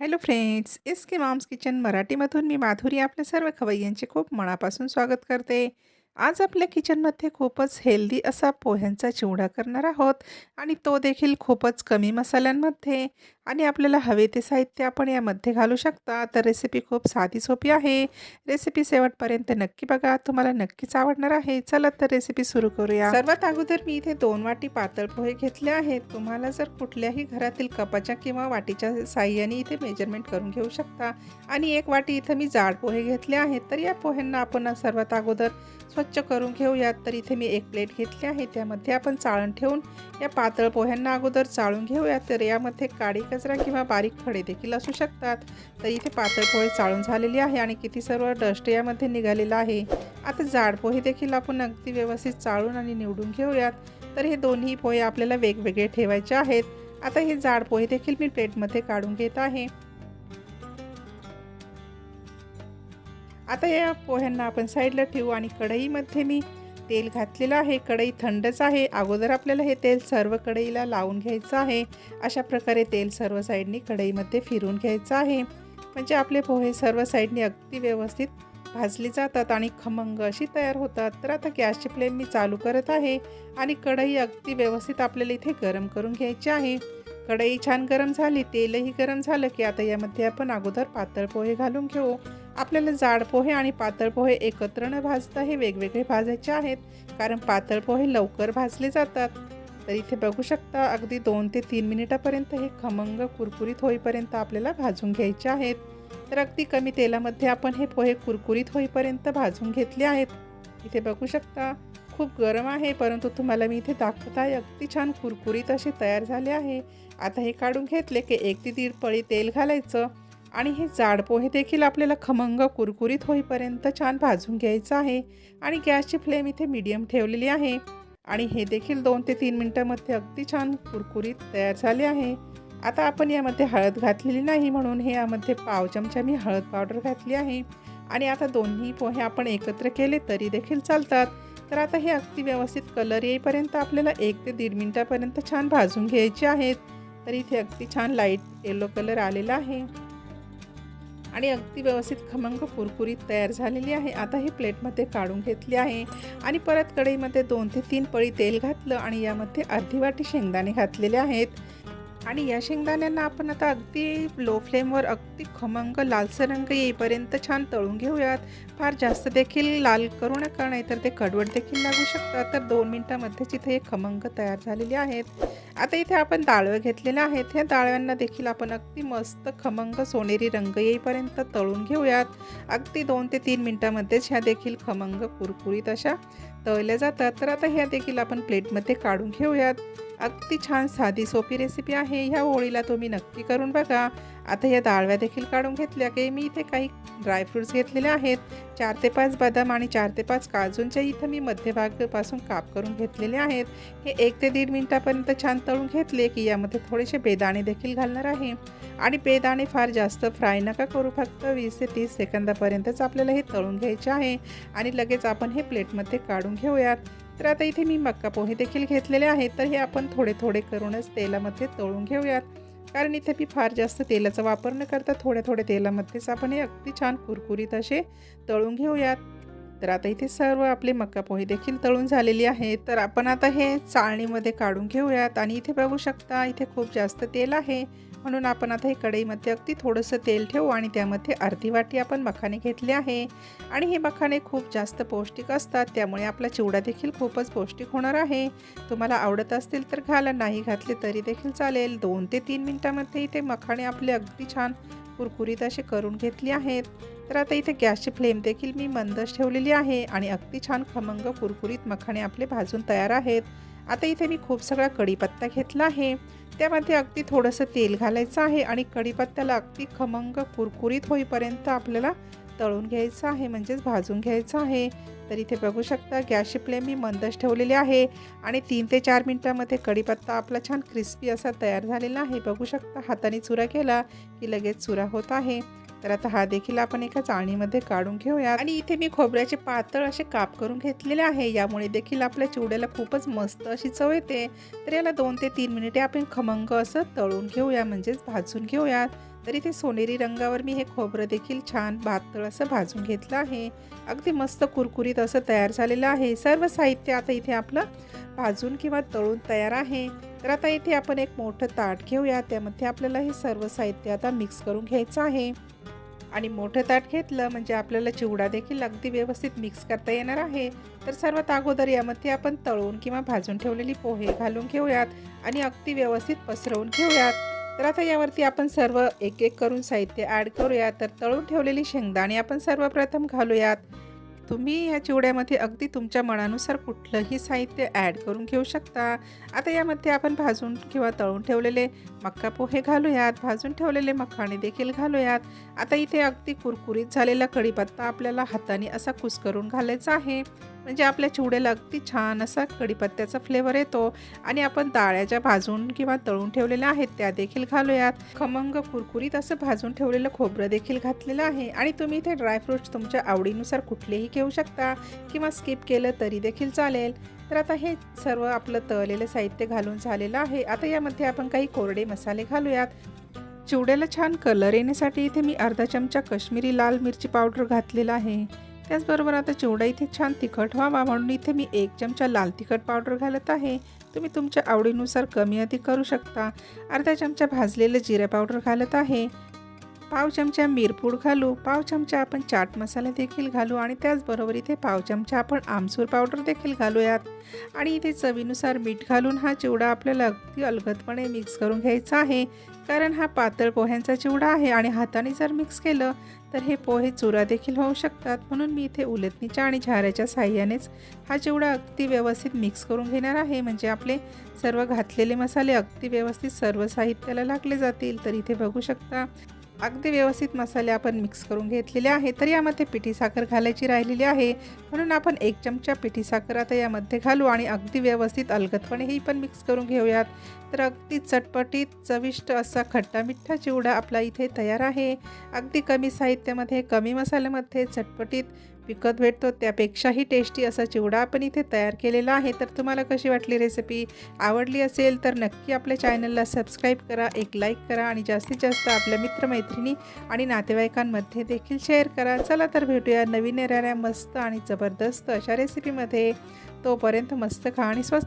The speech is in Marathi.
Hello friends S K moms kitchen मराठीमधून मी माधुरी आपल्या सर्व खवय्यांचे खूप मनापासून स्वागत करते. आज आपल्या किचनमध्ये खूपच हेल्दी असा पोह्यांचा चिवडा करणार आहोत आणि तो देखील खूपच कमी मसाल्यांमध्ये. आणि आपल्याला हवे ते साहित्य आपण यामध्ये घालू शकता. तर रेसिपी खूप साधी सोपी आहे. रेसिपी शेवटपर्यंत नक्की बघा. तुम्हाला नक्कीच आवडणार आहे. चला तर रेसिपी सुरू करूया. सर्वात अगोदर मी इथे दोन वाटी पातळ पोहे घेतले आहेत. तुम्हाला जर कुठल्याही घरातील कपाच्या किंवा वाटीच्या साह्याने इथे मेजरमेंट करून घेऊ शकता. आणि एक वाटी इथं मी जाड पोहे घेतले आहेत. तर या पोह्यांना आपण सर्वात अगोदर स्वच्छ करून घेऊयात. तर इथे मी एक प्लेट घेतली आहे. त्यामध्ये आपण चाळण ठेवून या पातळ पोह्यांना अगोदर चाळून घेऊयात. तर यामध्ये काळी कचरा किंवा बारीक खडे देखील असू शकतात. तर इथे पातळ पोहे चाळून झालेली आहे आणि किती सर्व डस्ट यामध्ये निघालेला आहे. आता जाड पोहे देखील आपण अगदी व्यवस्थित चाळून आणि निवडून घेऊयात. तर हे दोन्ही पोहे आपल्याला वेगवेगळे ठेवायचे आहेत. आता हे जाड पोहे देखील मी प्लेटमध्ये काढून घेत आहे. आता या पोह्यांना आपण साईडला ठेवू आणि कढईमध्ये मी तेल घातलेलं आहे कढई थंडच आहे. अगोदर आपल्याला हे तेल सर्व कढईला लावून घ्यायचं आहे. अशा प्रकारे तेल सर्व साईडनी कढईमध्ये फिरून घ्यायचं आहे. म्हणजे आपले पोहे सर्व साईडनी अगदी व्यवस्थित भाजली जातात आणि खमंग अशी तयार होतात. तर आता गॅसची फ्लेम मी चालू करत आहे आणि कढई अगदी व्यवस्थित आपल्याला इथे गरम करून घ्यायची आहे. कढई छान गरम झाली तेलही गरम झालं की आता यामध्ये आपण अगोदर पातळ पोहे घालून घेऊ. आपल्याला जाड पोहे आणि पातळ पोहे एकत्र न भाजता हे वेगवेगळे भाजायचे आहेत. कारण पातळ पोहे लवकर भाजले जातात. तर इथे बघू शकता अगदी दोन ते तीन मिनिटापर्यंत हे खमंग कुरकुरीत होईपर्यंत आपल्याला भाजून घ्यायचे आहेत. तर अगदी कमी तेलामध्ये आपण हे पोहे कुरकुरीत होईपर्यंत भाजून घेतले आहेत. इथे बघू शकता खूप गरम आहे परंतु तुम्हाला मी इथे दाखवत आहे अगदी छान कुरकुरीत असे तयार झाले आहे. आता हे काढून घेतले की एक ते दीड पळी तेल घालायचं. आणि हे जाड पोहे देखील आपल्याला खमंग कुरकुरीत होईपर्यंत छान भाजून घ्यायचं आहे. आणि गॅसची फ्लेम इथे मीडियम ठेवलेली आहे. आणि हे देखील दोन ते तीन मिनटामध्ये अगदी छान कुरकुरीत तयार झाले आहे. आता आपण यामध्ये हळद घातलेली नाही म्हणून हे यामध्ये पाव चमचा मी हळद पावडर घातली आहे. आणि आता दोन्ही पोहे आपण एकत्र केले तरी देखील चालतात. तर आता हे अगदी व्यवस्थित कलर येईपर्यंत आपल्याला एक ते दीड मिनटापर्यंत छान भाजून घ्यायचे आहेत. तर इथे अगदी छान लाइट येलो कलर आलेला आहे. आणि अगदी व्यवस्थित खमंग कुरकुरीत तयार झालेली आहे. आता ही प्लेटमध्ये काढून घेतली आहे आणि परत कढईमध्ये दोन ते तीन पळी तेल घातलं आणि यामध्ये अर्धी वाटी शेंगदाणे घातलेले आहेत. आणि या शेंगदाण्यांना आपण आता अगदी लो फ्लेमवर अगदी खमंग लालसर रंग येईपर्यंत छान तळून घेऊयात. फार जास्त देखील लाल करू नका नाहीतर ते कडवट देखील लागू शकतात. तर दोन मिनटामध्येच इथे हे खमंग तयार झालेले आहेत. आता इथे आपण डाळवं घेतलेले आहेत. ह्या डाळव्यांना देखील आपण अगदी मस्त खमंग सोनेरी रंग येईपर्यंत तळून घेऊयात. अगदी दोन ते तीन मिनटामध्येच ह्या देखील खमंग कुरकुरीत अशा तळल्या जातात. तर आता ह्या देखील आपण प्लेटमध्ये काढून घेऊयात. अगदी छान साधी सोपी रेसिपी आहे. ह्या होळीला तुम्ही नक्की करून बघा. आता या दाळव्या देखील काढून घेतल्या की मी इथे काही ड्रायफ्रूट्स घेतलेले आहेत. चार ते पाच बदाम आणि चार ते पाच काजूंच्या इथं मी मध्यभागापासून काप करून घेतलेले आहेत. हे एक ते दीड मिनटापर्यंत छान तळून घेतले की यामध्ये थोडेसे बेदाणे देखील घालणार आहे. आणि बेदाणे फार जास्त फ्राय नका करू. फक्त वीस ते तीस सेकंदापर्यंतच आपल्याला हे तळून घ्यायचे आहे. आणि लगेच आपण हे प्लेटमध्ये काढून घेऊयात. तर आता इथे मी मक्का पोहे देखील घेतलेले आहेत. तर हे आपण थोडे थोडे करूनच तेलामध्ये तळून घेऊयात. कारण इथे मी फार जास्त तेलाचा वापर न करता थोड्या थोड्या तेलामध्येच आपण हे अगदी छान कुरकुरीत असे तळून घेऊयात. तर आता इथे सर्व आपले मक्का पोहे देखील तळून झालेली आहेत. तर आपण आता हे चाळणीमध्ये काढून घेऊयात. आणि इथे बघू शकता इथे खूप जास्त तेल आहे. म्हणून आपण आता हे कढईमध्ये अगदी थोडंसं तेल ठेवू आणि त्यामध्ये अर्धी वाटी आपण मखाने घेतले आहे. आणि हे मखाने खूप जास्त पौष्टिक असतात त्यामुळे आपला चिवडा देखील खूपच पौष्टिक होणार आहे. तुम्हाला आवडत असतील तर घाला नाही घातले तरी देखील चालेल. दोन ते तीन मिनटामध्ये इथे मखाणे आपले अगदी छान कुरकुरीत असे करून घेतले आहेत. तर आता इथे गॅसची फ्लेम देखील मी मंदच ठेवलेली आहे आणि अगदी छान खमंग कुरकुरीत मखाणे आपले भाजून तयार आहेत. आता इथे मी खूप सगळा कढीपत्ता घेतला आहे. त्यामध्ये अगदी थोडंसं तेल घालायचं आहे आणि कढीपत्त्याला अगदी खमंग कुरकुरीत होईपर्यंत आपल्याला तळून घ्यायचं आहे म्हणजेच भाजून घ्यायचं आहे. तर इथे बघू शकता गॅसची फ्लेम मी मंदच ठेवलेली आहे आणि तीन ते चार मिनटामध्ये कढीपत्ता आपला छान क्रिस्पी असा तयार झालेला आहे. बघू शकता हाताने चुरा केला की लगेच चुरा होत आहे. तर आता हा देखील आपण एका चाळणीमध्ये काढून घेऊया. आणि इथे मी खोबऱ्याचे पातळ असे काप करून घेतलेले आहे. यामुळे देखील आपल्या चिवड्याला खूपच मस्त अशी चव येते. तर याला दोन ते तीन मिनिटे आपण खमंग असं तळून घेऊया म्हणजेच भाजून घेऊया. तर इथे सोनेरी रंगावर मी हे खोबरं देखील छान भातळ असं भाजून घेतलं आहे. अगदी मस्त कुरकुरीत असं तयार झालेलं आहे. सर्व साहित्य आता इथे आपलं भाजून किंवा तळून तयार आहे. तर आता इथे आपण एक मोठं ताट घेऊया. त्यामध्ये आपल्याला हे सर्व साहित्य आता मिक्स करून घ्यायचं आहे. आणि मोठं ताट घेतलं म्हणजे आपल्याला चिवडा देखील अगदी व्यवस्थित मिक्स करता येणार आहे. तर सर्वात अगोदर यामध्ये आपण तळून किंवा भाजून ठेवलेली पोहे घालून घेऊयात आणि अगदी व्यवस्थित पसरवून घेऊयात. तर आता यावरती आपण सर्व एक एक करून साहित्य ॲड करूया तर तळून ठेवलेली शेंगदाणे आपण सर्वप्रथम घालूयात. तुम्ही ह्या चिवड्यामध्ये अगदी तुमच्या मनानुसार कुठलंही साहित्य ॲड करून घेऊ शकता. आता यामध्ये आपण भाजून किंवा तळून ठेवलेले मक्का पोहे घालूयात भाजून ठेवलेले मखाणे देखील घालूयात. आता इथे अगदी कुरकुरीत झालेला कढीपत्ता आपल्याला हाताने असा कुस्करून घालायचा आहे. म्हणजे आपल्या चिवड्याला अगदी छान असा कढीपत्त्याचा फ्लेवर येतो. आणि आपण डाळ्या ज्या भाजून किंवा तळून ठेवलेल्या आहेत त्या देखील घालूयात. खमंग कुरकुरीत असं भाजून ठेवलेलं खोबरं देखील घातलेलं आहे. आणि तुम्ही इथे ड्रायफ्रूट्स तुमच्या आवडीनुसार कुठलेही घेऊ शकता किंवा स्किप केलं तरी देखील चालेल. तर आता हे सर्व आपलं तळलेलं साहित्य घालून झालेलं आहे. आता यामध्ये आपण काही कोरडे मसाले घालूयात. चिवड्याला छान कलर येण्यासाठी इथे मी अर्धा चमचा कश्मीरी लाल मिरची पावडर घातलेला आहे. त्याचबरोबर आता चिवडा इथे छान तिखट व्हावा म्हणून इथे मी एक चमचा लाल तिखट पावडर घालत आहे. तुम्ही तुमच्या आवडीनुसार कमी अधिक करू शकता. अर्धा चमचा भाजलेलं जिरे पावडर घालत आहे. पाव चमचा मिरपूड घालू पाव चमचा आपण चाट मसाला देखील घालू आणि त्याचबरोबर इथे पाव चमचा आपण आमसूर पावडर देखील घालूयात. आणि इथे चवीनुसार मीठ घालून हा चिवडा आपल्याला अगदी अलगदपणे मिक्स करून घ्यायचा आहे. कारण हा पातळ पोह्यांचा चिवडा आहे आणि हाताने जर मिक्स केलं तर हे पोहे चुरा देखील होऊ शकतात. म्हणून मी इथे उलटणीच्या आणि झाऱ्याच्या साह्यानेच हा चिवडा अगदी व्यवस्थित मिक्स करून घेणार आहे. म्हणजे आपले सर्व घातलेले मसाले अगदी व्यवस्थित सर्व साहित्याला लागले जातील. तर इथे बघू शकता अगदी व्यवस्थित मसाले आपण मिक्स करून घेतलेले आहे तर यामध्ये पिठी साखर घालायची राहिलेली आहे. म्हणून आपण एक चमचा पिठी साखर आता यामध्ये घालू आणि अगदी व्यवस्थित अलगदपणे ही पण मिक्स करून घेऊयात. तर अगदी चटपटीत चविष्ट असा खट्टा मिठ्ठा चिवडा आपला इथे तयार आहे. अगदी कमी साहित्यामध्ये कमी मसाल्यामध्ये चटपटीत विकत भेटतो त्यापेक्षाही टेस्टी असा चिवडा आपण इथे तयार केलेला आहे. तर तुम्हाला कशी वाटली रेसिपी आवडली असेल तर नक्की आपल्या चॅनलला सबस्क्राईब करा एक लाईक करा आणि जास्तीत जास्त आपल्या मित्रमैत्रिणी आणि नातेवाईकांमध्ये देखील शेअर करा. चला तर भेटूया नवीन येणाऱ्या मस्त आणि जबरदस्त अशा रेसिपीमध्ये तोपर्यंत मस्त खा आणि स्वस्त